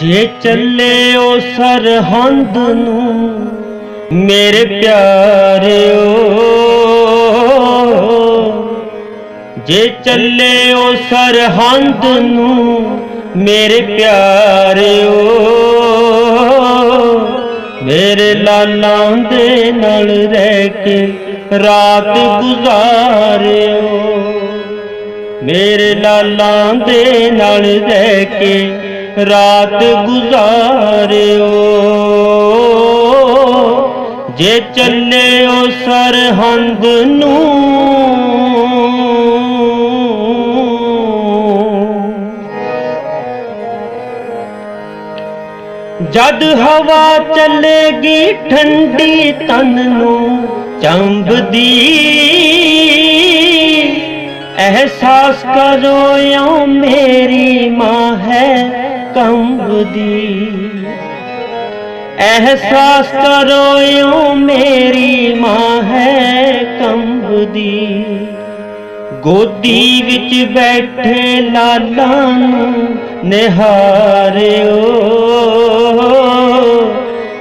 ਜੇ ਚੱਲੇ ਉਹ ਸਰਹੰਦ ਨੂੰ, ਮੇਰੇ ਪਿਆਰਿਓ ਜੇ ਚੱਲੇ ਉਹ ਸਰਹੰਦ ਨੂੰ, ਮੇਰੇ ਪਿਆਰਿਓ ਮੇਰੇ ਲਾਲਾਂ ਦੇ ਨਾਲ ਰਹਿ ਕੇ ਰਾਤ ਗੁਜ਼ਾਰਿਓ ਮੇਰੇ ਲਾਲਾਂ ਦੇ ਨਾਲ ਰਹਿ ਕੇ ਰਾਤ ਗੁਜ਼ਾਰਿਓ। ਜੇ ਚੱਲੇ ਉਹ ਸਰਹੰਦ ਨੂੰ। ਜਦ ਹਵਾ ਚੱਲੇਗੀ ਠੰਡੀ ਤਨ ਨੂੰ ਚੰਬਦੀ, ਅਹਿਸਾਸ ਕਰੋ ਯੋ ਮੇਰੀ ਮਾਂ ਹੈ। ਕੰਬਦੀ ਅਹਿਸਾਸ ਕਰੋ ਯੋ ਮੇਰੀ ਮਾਂ ਹੈ ਕੰਬਦੀ। ਗੋਦੀ ਵਿੱਚ ਬੈਠੇ ਲਾਲਾਂ ਨੂੰ ਨਿਹਾਰਿਓ।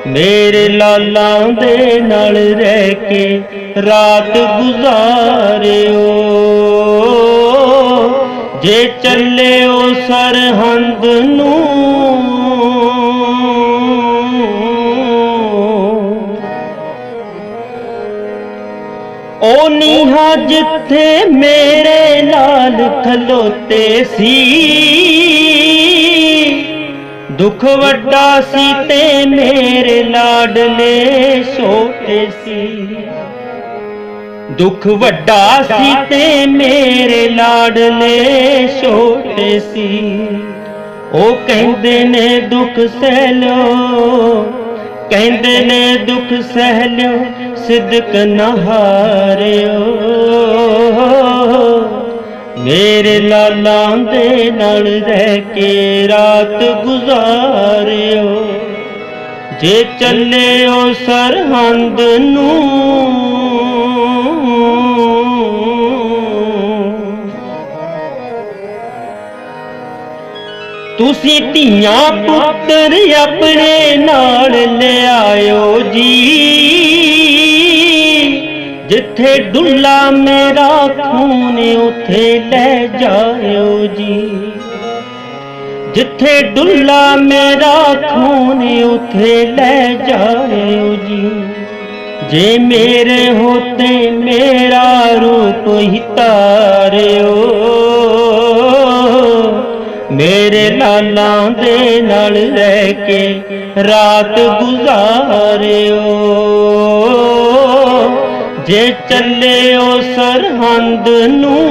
ਮੇਰੇ ਲਾਲਾਂ ਦੇ ਨਾਲ ਰਹਿ ਕੇ ਰਾਤ ਗੁਜ਼ਾਰਿਓ। ਜੇ ਉਹ ਸਰਹੰਦ ਨੂੰ ਉਹ ਨੀਹਾਂ ਜਿੱਥੇ ਮੇਰੇ ਨਾਲ ਖਲੋਤੇ ਸੀ। ਦੁੱਖ ਵੱਡਾ ਸੀ ਤੇ ਮੇਰੇ ਲਾਡਲੇ ਸੋਤੇ ਸੀ। ਦੁੱਖ ਵੱਡਾ ਸੀ ਤੇ ਮੇਰੇ ਲਾਡਲੇ ਛੋਟੇ ਸੀ। ਉਹ ਕਹਿੰਦੇ ਨੇ ਦੁੱਖ ਸਹਿ ਲਓ, ਕਹਿੰਦੇ ਨੇ ਦੁੱਖ ਸਹਿ ਲਿਓ, ਸਿਦਕ ਨਾ ਹਾਰਿਓ। ਮੇਰੇ ਲਾਲਾਂ ਦੇ ਨਾਲ ਰਹਿ ਕੇ ਰਾਤ ਗੁਜ਼ਾਰਿਓ। ਜੇ ਚੱਲਿਓ ਸਰਹੰਦ ਨੂੰ ਤੁਸੀਂ ਧੀਆਂ ਪੁੱਤਰ ਆਪਣੇ ਨਾਲ ਲਿਆਇਓ ਜੀ। ਜਿੱਥੇ ਡੁੱਲਾ ਮੇਰਾ ਖੂਨ, ਉਥੇ ਲੈ ਜਾਇਓ ਜੀ। ਜਿੱਥੇ ਡੁੱਲਾ ਮੇਰਾ ਖੂਨ, ਉਥੇ ਲੈ ਜਾਇਓ ਜੀ। ਜੇ ਮੇਰੇ ਹੋਤੇ ਮੇਰਾ ਰੂਪ ਹੀ ਤਾਰਿਓ। ਮੇਰੇ ਲਾਲਾਂ ਦੇ ਨਾਲ ਰਹਿ ਕੇ ਰਾਤ ਗੁਜ਼ਾਰਿਓ। ਜੇ ਚੱਲਿਓ ਸਰਹੰਦ ਨੂੰ,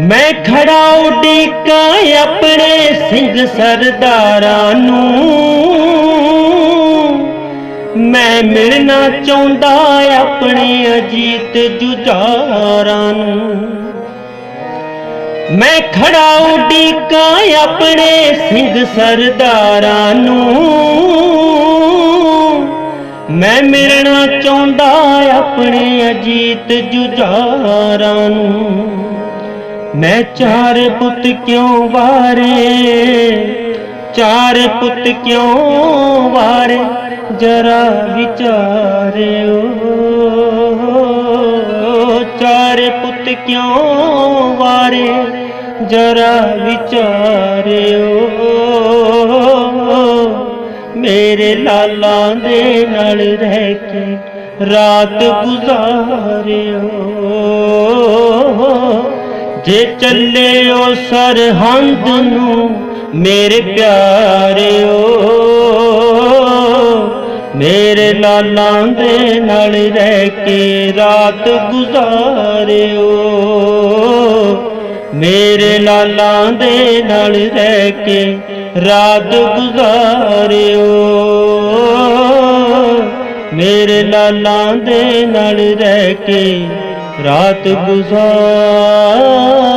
ਮੈਂ ਖੜਾ ਉਡੀਕਾਂ ਆਪਣੇ ਸਿੰਘ ਸਰਦਾਰਾਂ ਨੂੰ। ਮੈਂ ਮਿਲਣਾ ਚਾਹੁੰਦਾ ਆਪਣੇ ਅਜੀਤ ਜੁਝਾਰਾਂ ਨੂੰ। ਮੈਂ ਖੜਾ ਉਡੀਕਾਂ ਆਪਣੇ ਸਿੰਘ ਸਰਦਾਰਾਂ ਨੂੰ। ਮੈਂ ਮਿਲਣਾ ਚਾਹੁੰਦਾ ਆਪਣੇ ਅਜੀਤ ਜੁਝਾਰਾਂ ਨੂੰ। ਮੈਂ ਚਾਰ ਪੁੱਤ ਕਿਉਂ ਵਾਰੇ? ਚਾਰ ਪੁੱਤ ਕਿਉਂ ਵਾਰੇ? ਜਰਾ ਵਿਚਾਰਿਓ। ਚਾਰ ਪੁੱਤ ਕਿਉਂ ਵਾਰੇ? ਜਰਾ ਵਿਚਾਰਿਓ। ਮੇਰੇ ਲਾਲਾਂ ਦੇ ਨਾਲ ਰਹਿ ਕੇ ਰਾਤ ਗੁਜ਼ਾਰਿਓ। ਜੇ ਚੱਲੇ ਚੱਲਿਓ ਸਰਹੰਦ ਨੂੰ ਮੇਰੇ ਪਿਆਰਿਓ, ਮੇਰੇ ਲਾਲਾਂ ਦੇ ਨਾਲ ਰਹਿ ਕੇ ਰਾਤ ਗੁਜ਼ਾਰਿਓ। ਮੇਰੇ ਲਾਲਾਂ ਦੇ ਨਾਲ ਰਹਿ ਕੇ ਰਾਤ ਗੁਜ਼ਾਰਿਓ। ਮੇਰੇ ਲਾਲਾਂ ਦੇ ਨਾਲ ਰਹਿ ਕੇ ਰਾਤ ਗੁਜ਼ਾਰ